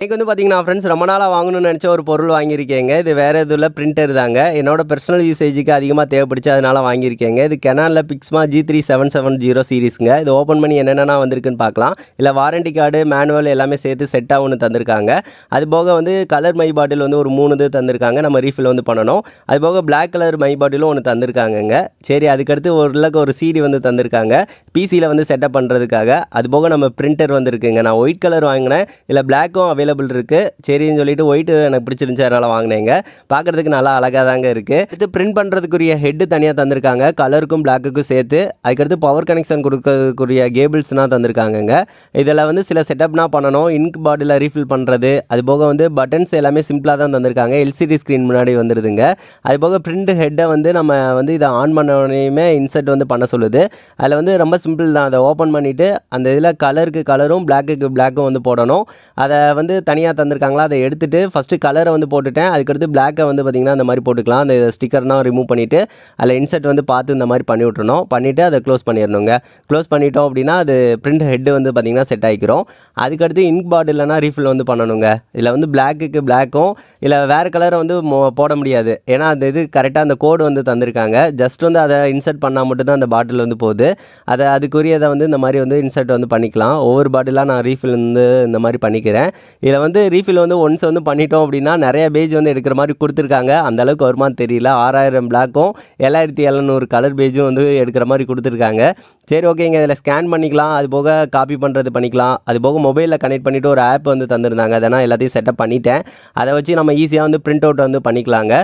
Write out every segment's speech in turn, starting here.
இன்னைக்கு வந்து பார்த்தீங்கன்னா ஃப்ரெண்ட்ஸ் ரொம்ப நாளாக வாங்கணும்னு நினச்ச ஒரு பொருள் வாங்கியிருக்கேங்க. இது வேறு எதுவும் பிரிண்டர் தாங்க. என்னோட பர்சனல் யூசேஜுக்கு அதிகமாக தேவைப்படுச்சு அதனால் வாங்கியிருக்கேங்க. இது கெனானில் Pixma G three seven seven zero சீரிஸுங்க இது ஓப்பன் பண்ணி என்னென்ன வந்திருக்குன்னு பார்க்கலாம். இல்லை வாரண்டி கார்டு மேனுவல் எல்லாமே சேர்த்து செட்டாக ஒன்று தந்திருக்காங்க. அது போக வந்து கலர் மை பாட்டில் வந்து ஒரு மூணு இது தந்திருக்காங்க. நம்ம ரீஃபில் வந்து பண்ணணும். அது போக பிளாக் கலர் மை பாட்டிலும் ஒன்று தந்திருக்காங்கங்க. சரி அதுக்கடுத்து ஒரு இல்லக்கு ஒரு சீடி வந்து தந்திருக்காங்க. பிசியில் வந்து செட்டப் பண்ணுறதுக்காக அது போக நம்ம பிரிண்டர் வந்துருக்குங்க. நான் ஒயிட் கலர் வாங்கினேன். இல்லை பிளாக்கும் அவைலபிள் இருக்குது சரின்னு சொல்லிட்டு ஒயிட் எனக்கு பிடிச்சிருந்துச்சு அதனால் வாங்கினேங்க. பார்க்குறதுக்கு நல்லா அழகாக தாங்க இருக்குது இது பிரிண்ட் பண்ணுறதுக்குரிய ஹெட்டு தனியாக தந்திருக்காங்க. கலருக்கும் பிளாக்குக்கும் சேர்த்து அதுக்கடுத்து பவர் கனெக்ஷன் கொடுக்கறதுக்குரிய கேபிள்ஸ்னால் தந்திருக்காங்கங்க. இதில் வந்து சில செட்டப்னா பண்ணணும். இங்க் பாட்டில் ரீஃபில் பண்ணுறது அது போக வந்து பட்டன்ஸ் எல்லாமே சிம்பிளாக தான் தந்திருக்காங்க. எல்சிடி ஸ்க்ரீன் முன்னாடி வந்துடுதுங்க அது போக பிரிண்ட் ஹெட்டை வந்து நம்ம வந்து இதை ஆன் பண்ண உடனேயுமே இன்சர்ட் வந்து பண்ண சொல்லுது. அதில் வந்து ரொம்ப சிம்பிள் தான். அதை ஓப்பன் பண்ணிவிட்டு அந்த இதில் கலருக்கு கலரும் பிளாக்குக்கு பிளாக்கும் வந்து போடணும். அதை வந்து தனியாக தந்திருக்காங்களா? அதை எடுத்துகிட்டு ஃபஸ்ட்டு கலரை வந்து போட்டுட்டேன். அதுக்கடுத்து பிளாக்கை வந்து பார்த்திங்கன்னா அந்த மாதிரி போட்டுக்கலாம். அந்த ஸ்டிக்கர்னால் ரிமூவ் பண்ணிவிட்டு அதில் இன்சர்ட் வந்து பார்த்து இந்த மாதிரி பண்ணி விட்றணும் பண்ணிவிட்டு அதை க்ளோஸ் பண்ணிடணுங்க. க்ளோஸ் பண்ணிட்டோம் அப்படின்னா அது பிரிண்ட் ஹெட்டு வந்து பார்த்திங்கன்னா செட் ஆகிக்கிறோம். அதுக்கடுத்து இங்க் இல்லைனா ரீஃபில் வந்து பண்ணணுங்க. இதில் வந்து பிளாக்குக்கு பிளாக்கும் இல்லை வேறு கலரை வந்து போட முடியாது. ஏன்னா அந்த இது கரெக்டாக அந்த கோடு வந்து தந்திருக்காங்க. ஜஸ்ட் வந்து அதை இன்சர்ட் பண்ணால் மட்டும்தான் அந்த பாட்டில் வந்து போகுது. அதை அதுக்குரியதை வந்து இந்த மாதிரி வந்து இன்சர்ட் வந்து பண்ணிக்கலாம். ஒவ்வொரு பாட்டிலாக நான் ரீஃபில் வந்து இந்த மாதிரி பண்ணிக்கிறேன். இதில் வந்து ரீஃபில் வந்து ஒன்ஸ் வந்து பண்ணிட்டோம் அப்படின்னா நிறைய பேஜ் வந்து எடுக்கிற மாதிரி கொடுத்துருக்காங்க. அந்தளவுக்கு வருமானு தெரியல. ஆறாயிரம் பிளாக்கும் ஏழாயிரத்தி எழுநூறு கலர் பேஜும் வந்து எடுக்கிற மாதிரி கொடுத்துருக்காங்க. சரி ஓகேங்க இதில் ஸ்கேன் பண்ணிக்கலாம். அது போக காப்பி பண்ணுறது பண்ணிக்கலாம். அது போக மொபைலில் கனெக்ட் பண்ணிவிட்டு ஒரு ஆப் வந்து தந்திருந்தாங்க. அதனால் எல்லாத்தையும் செட்டப் பண்ணிட்டேன். அதை வச்சு நம்ம ஈஸியாக வந்து பிரிண்ட் அவுட் வந்து பண்ணிக்கலாங்க.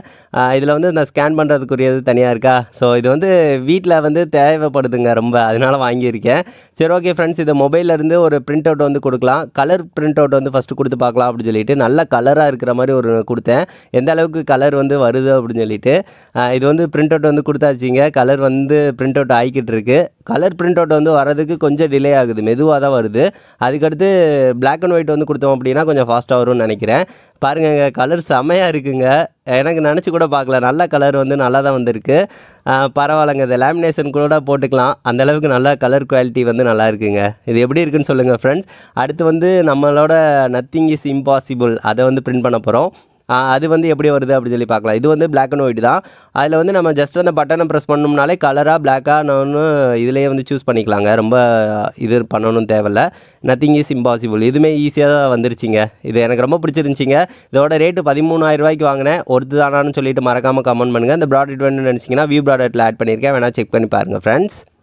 இதில் வந்து இந்த ஸ்கேன் பண்ணுறதுக்குரியது தனியாக இருக்கா? ஸோ இது வந்து வீட்டில் வந்து தேவைப்படுதுங்க ரொம்ப. அதனால வாங்கியிருக்கேன். சரி ஓகே ஃப்ரெண்ட்ஸ் இது மொபைலேருந்து ஒரு பிரிண்ட் அவுட் வந்து கொடுக்கலாம். கலர் பிரிண்ட் அவுட் வந்து ஃபஸ்ட்டு கொடுத்து பார்க்கலாம் அப்படின்னு சொல்லிட்டு நல்ல கலராக இருக்கிற மாதிரி ஒரு கொடுத்தேன். எந்த அளவுக்கு கலர் வந்து வருது அப்படின்னு சொல்லிட்டு இது வந்து பிரிண்ட் அவுட் வந்து கொடுத்தாச்சிங்க. கலர் வந்து பிரிண்ட் அவுட் ஆகிக்கிட்டு இருக்குது கலர் பிரிண்ட் அவுட் வந்து வரதுக்கு கொஞ்சம் டிலே ஆகுது. மெதுவாக தான் வருது. அதுக்கடுத்து பிளாக் அண்ட் ஒயிட் வந்து கொடுத்தோம் அப்படின்னா கொஞ்சம் ஃபாஸ்ட்டாக வரும்னு நினைக்கிறேன். பாருங்க கலர் செமையாக இருக்குங்க. எனக்கு நினச்சி கூட பார்க்கல. நல்ல கலர் வந்து நல்லா தான் வந்திருக்கு. பரவாயில்லைங்க. இந்த லேமினேஷன் கூட போட்டுக்கலாம். அந்த அளவுக்கு நல்ல கலர் குவாலிட்டி வந்து நல்லா இருக்குங்க. இது எப்படி இருக்குன்னு சொல்லுங்கள் ஃப்ரெண்ட்ஸ் அடுத்து வந்து நம்மளோட நத்திங் இஸ் இம்பாசிபிள் அதை வந்து பிரிண்ட் பண்ண போகிறோம் அது வந்து எப்படி வருது அப்படின்னு சொல்லி பார்க்கலாம். இது வந்து பிளாக் அண்ட் ஒயிட் தான். அதில் வந்து நம்ம ஜஸ்ட் அந்த பட்டனை ப்ரெஸ் பண்ணோம்னாலே கலராக பிளாக்காக நான் இதிலேயே வந்து சூஸ் பண்ணிக்கலாங்க. ரொம்ப இது பண்ணணும் தேவையில்ல. நத்திங் இஸ் இம்பாசிபிள் இதுவுமே ஈஸியாக தான் வந்துருச்சுங்க. இது எனக்கு ரொம்ப பிடிச்சிருந்துச்சிங்க. இதோட ரேட்டு பதிமூணாயிரம் ரூபாய்க்கு வாங்கினேன். ஒருத்து தானான்னு சொல்லிட்டு மறக்காமல் கமெண்ட் பண்ணுங்கள் இந்த ப்ராடக்ட் வேணும்னு நினச்சிங்கன்னா வியூ ப்ராடக்ட்டில் ஆட் பண்ணியிருக்கேன். வேணால் செக் பண்ணி பாருங்கள் ஃப்ரெண்ட்ஸ்